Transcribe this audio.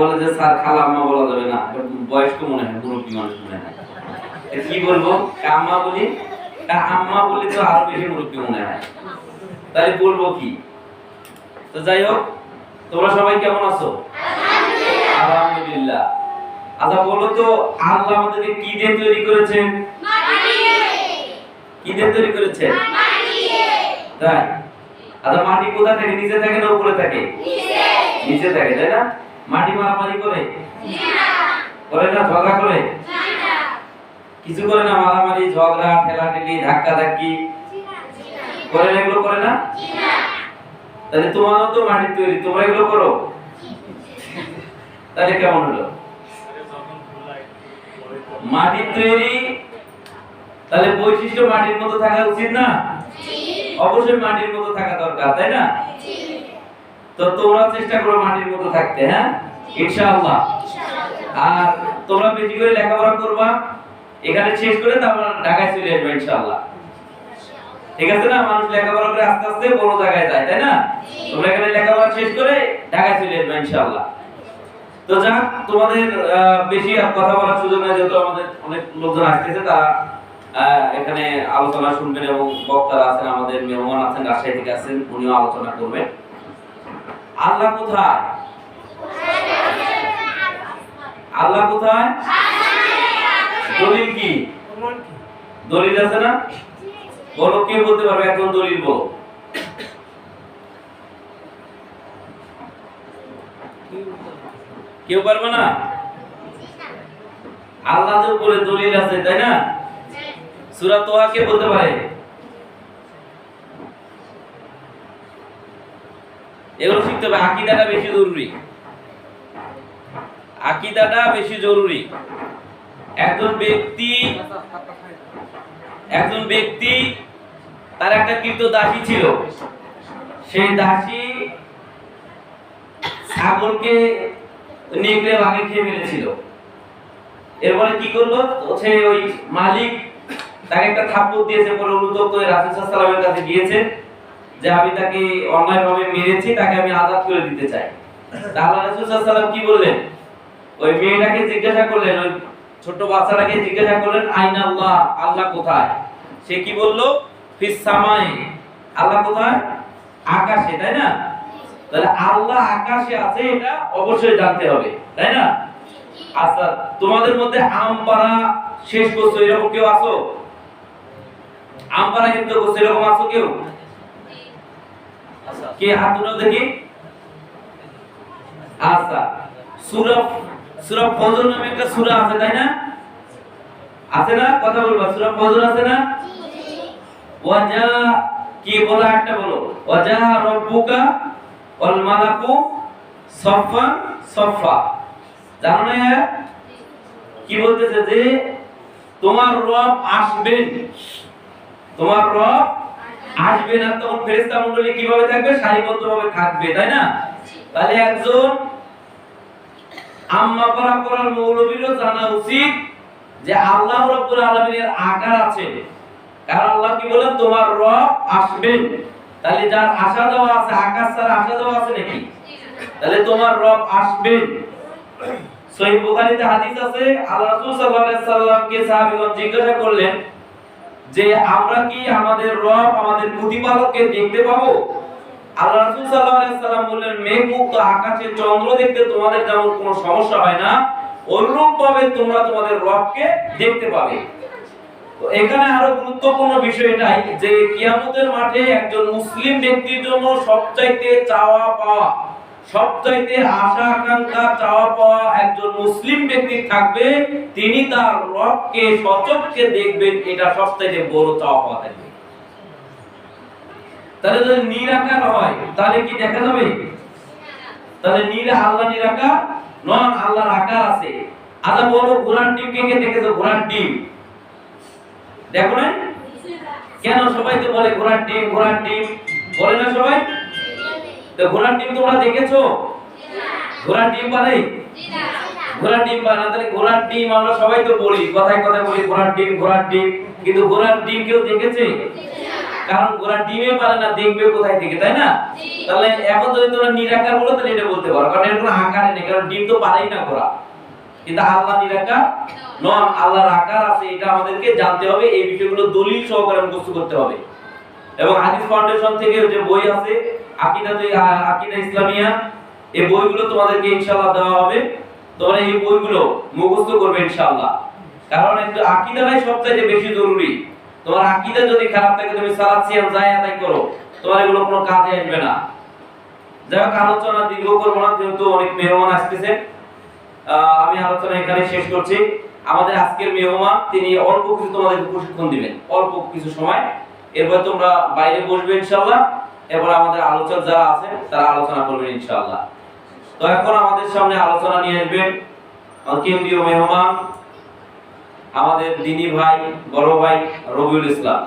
বলে যে স্যার খালা আম্মা বলা যাবে না। বয়স্ক মনে হয় মুরব্বী মানুষ মনে হয়। কি বলব? আম্মা বলি তা আম্মা বলি তো আরও বেশি মুরব্বী মনে হয়। তাই বলব কি? তো যাই হোক তোমরা সবাই কেমন আছো? আলহামদুলিল্লাহ। আচ্ছা বলো তো আল্লাহ আমাদেরকে কি দিয়ে তৈরি করেছেন? কি দিয়ে তৈরি করেছেন? তাই। আচ্ছা মাটি কোথা থাকে? নিচে থাকে না উপরে থাকে? নিচে থাকে তাই না? মাটি মারামারি করে? করে না ঝগড়া করে? কিছু করে না মারামারি ঝগড়া ঠেলাঠেলি ধাক্কা ধাক্কি করে না এগুলো করে না? তাহলে তোমারও তো মাটির তৈরি তোমরা এগুলো করো? তাহলে কেমন হলো? মাটির তৈরি? তাহলে বৈশিষ্ট্য মাটির মতো থাকা উচিত না? অবশ্যই মাটির মতো থাকা দরকার তাই না? তো তোমরা চেষ্টা করো মাটির মতো থাকতে হ্যাঁ? ইনশাআল্লাহ। আর তোমরা বেশি করে লেখাপড়া করবা এখানে শেষ করে তারপর ঢাকায় চলে আসবে ইনশাআল্লাহ। ঠিক আছে না? মানুষ লেখাপড়া করে আস্তে আস্তে বড় জায়গায় যায় তাই না? তোমরা এখানে লেখাপড়া শেষ করে ঢাকায় চলে আসবে ইনশাআল্লাহ। তো যাক তোমাদের বেশি কথা বলার সুযোগ নাই যেহেতু আমাদের অনেক লোকজন আসতেছে তারা এখানে আলোচনা শুনবেন এবং বক্তারা আছেন আমাদের মেহমান আছেন রাজশাহী থেকে আছেন উনিও আলোচনা করবেন। আল্লাহ কোথায়? আল্লাহ কোথায়? দলিল কি? দলিল আছে না? বলো, কে বলতে পারবে? একজন দলিল বলো। কেউ পারবে না? আল্লাহর উপরে দলিল আছে, তাই না? সূরা তোহা কে বলতে পারে? এগুলো শিখতে হবে, আকীদাটা বেশি জরুরি। আকীদাটা বেশি জরুরি। একজন ব্যক্তি একজন ব্যক্তি, তার একটা কৃত দাসী ছিল। সেই দাসী ছাগলকে নেকড়ে ভাগে খেয়ে ফেলেছিল। এরপরে কি করল? সে ওই মালিক তাকে একটা থাপ্পড় দিয়েছে পরে অনুতপ্ত রাসূল সাল্লাল্লাহু কাছে গিয়েছে। যে আমি তাকে অন্যায়ভাবে মেরেছি, তাকে আমি আজাদ করে দিতে চাই। তাহলে রাসূল সাল্লাল্লাহু কি বললেন? ওই মেয়েটাকে জিজ্ঞাসা করলেন, ওই ছোট বাচ্চাটাকে জিজ্ঞাসা করলেন, আইনা আল্লাহ আল্লাহ কোথায়? সে কি বলল? ফিস সামায়ে আল্লাহ কোথায়? আকাশে। তাই না? তাহলে আল্লাহ আকাশে আছে, এটা অবশ্যই জানতে হবে, তাই না? আচ্ছা তোমাদের মধ্যে আম পাড়া শেষ করছ, এরকম কেউ আছো? আম পাড়া হিন্দু করছ এরকম আছো কেউ? কে হাত তুলো দেখি। আচ্ছা সূরা সূরা ফজর নামে একটা সূরা আছে, তাই না? আছে না? কথা বলবা, সূরা ফজর আছে না? ওয়াজা কি বলা একটা বলো। ওয়াজা রব্বুকা ওয়াল মালাকু সফা সফা জানো না কি বলতেছে যে তোমার রব আসবেন। তোমার রব আসবে না তখন ফেরেশতা মণ্ডলী কীভাবে থাকবে? সারিবদ্ধভাবে থাকবে তাই না? তাহলে একজন আম্মা পড়া করার মৌলবীরও জানা উচিত যে আল্লাহ রাব্বুল আলামিনের আকার আছে। কারণ আল্লাহ কি বলেন? তোমার রব আসবেন তাহলে যার আশা দেওয়া আছে আকাশ ছাড়া আশা দেওয়া আছে নাকি? তাহলে তোমার রব আসবেন সহিহ বুখারীতে হাদিস আছে আল্লাহ রাসূল সাল্লাল্লাহু আলাইহি সাল্লামকে সাহাবীগণ জিজ্ঞাসা করলেন যে আমরা কি আমাদের রব, আমাদের প্রতিপালককে দেখতে পাবো? আল্লাহ রাসূল সাল্লাল্লাহু আলাইহি সাল্লাম বললেন, মেঘমুক্ত আকাশে চন্দ্র দেখতে তোমাদের যেমন কোনো সমস্যা হয় না অনুরূপ ভাবে তোমরা তোমাদের রবকে দেখতে পাবে। তো এখানে আরও গুরুত্বপূর্ণ বিষয় এটাই যে কিয়ামতের মাঠে একজন মুসলিম ব্যক্তির জন্য সবচাইতে চাওয়া পাওয়া সবচাইতে আশা আকাঙ্ক্ষা চাওয়া পাওয়া একজন মুসলিম ব্যক্তি থাকবে, তিনি তার রবকে সচক্ষে দেখবেন, এটা সবচাইতে বড় চাওয়া পাওয়া থাকবে তাহলে যদি নিরাকার হয়, তাহলে কি দেখা যাবে? তাহলে আল্লাহ নিরাকার নন আল্লাহর আকার আছে। আচ্ছা বলো কে কে দেখেছ? ঘোড়ার টিম দেখো না কেন সবাই তো বলে ঘোড়ার টিম ঘোড়ার টিম বলে না সবাই? তো ঘোড়ার টিম তোমরা দেখেছ? ঘোড়ার টিম বানাই ঘোড়ার টিম বানা তাহলে ঘোড়ার টিম আমরা সবাই তো বলি, কথায় কথায় বলি ঘোড়ার টিম ঘোড়ার টিম কিন্তু ঘোড়ার টিম কেউ দেখেছে? কারণ ওরা ডিমে পারে না, দেখবে কোথায় থেকে, তাই না? তাহলে এখন যদি তোমরা নিরাকার বলো, তাহলে এটা বলতে পারো, কারণ এর কোনো আকারে নেই, কারণ ডিম তো পারেই না করা কিন্তু আল্লাহ নিরাকার নন, আল্লাহর আকার আছে, এটা আমাদেরকে জানতে হবে, এই বিষয়গুলো দলিল সহকারে মুখস্থ করতে হবে। এবং হাদিস ফাউন্ডেশন থেকে যে বই আছে আকিদা আকিদা ইসলামিয়া এই বইগুলো তোমাদেরকে ইনশাআল্লাহ দেওয়া হবে। তোমরা এই বইগুলো মুখস্থ করবে ইনশাআল্লাহ। কারণ একটু আকিদাটাই সবচেয়ে বেশি জরুরি। তোমার আকিদা যদি খারাপ থাকে, তুমি সিয়াম যাই আদায় করো, তোমার এগুলো কোনো কাজে আসবে না। যাই হোক, আলোচনা দীর্ঘ করব না, যেহেতু অনেক মেহমান আসতেছে। আমি আলোচনা এখানে শেষ করছি। আমাদের আজকের মেহমান, তিনি অল্প কিছু তোমাদেরকে প্রশিক্ষণ দিবেন। অল্প কিছু সময়। এরপর তোমরা বাইরে বসবে ইনশাআল্লাহ। এরপর আমাদের আলোচক যারা আছে, তারা আলোচনা করবেন ইনশাআল্লাহ। তো এখন আমাদের সামনে আলোচনা নিয়ে আসবেন কেন্দ্রীয় মেহমান, আমাদের দিনী ভাই, বড় ভাই রবিউল ইসলাম।